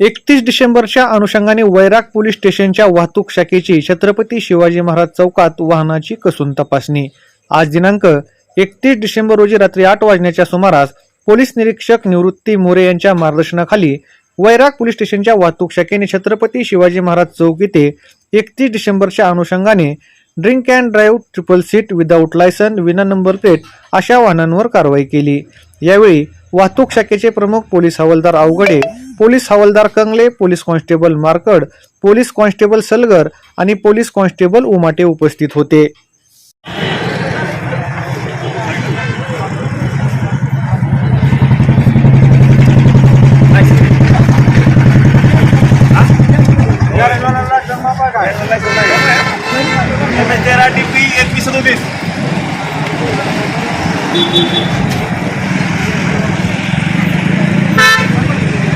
एकतीस डिसेंबरच्या अनुषंगाने वैराग पोलीस स्टेशनच्या वाहतूक शाखेची छत्रपती शिवाजी महाराज चौकात वाहनाची कसून तपासणी. आज दिनांक एकतीस डिसेंबर रोजी रात्री आठ वाजण्याच्या सुमारास पोलीस निरीक्षक निवृत्ती मोरे यांच्या मार्गदर्शनाखाली वैराग पोलीस स्टेशनच्या वाहतूक शाखेने छत्रपती शिवाजी महाराज चौक येथे एकतीस डिसेंबरच्या अनुषंगाने drink and drive triple seat without licence विना नंबर प्लेट अशा वाहनांवर कारवाई केली. यावेळी वाहतूक शाखेचे प्रमुख पोलीस हवालदार अवघडे पोलीस हवालदार Kangle police constable Markad police constable Salgar आणि पोलीस कॉन्स्टेबल उमाटे उपस्थित होते. तेरा टीपी एकवीस सदोतीस.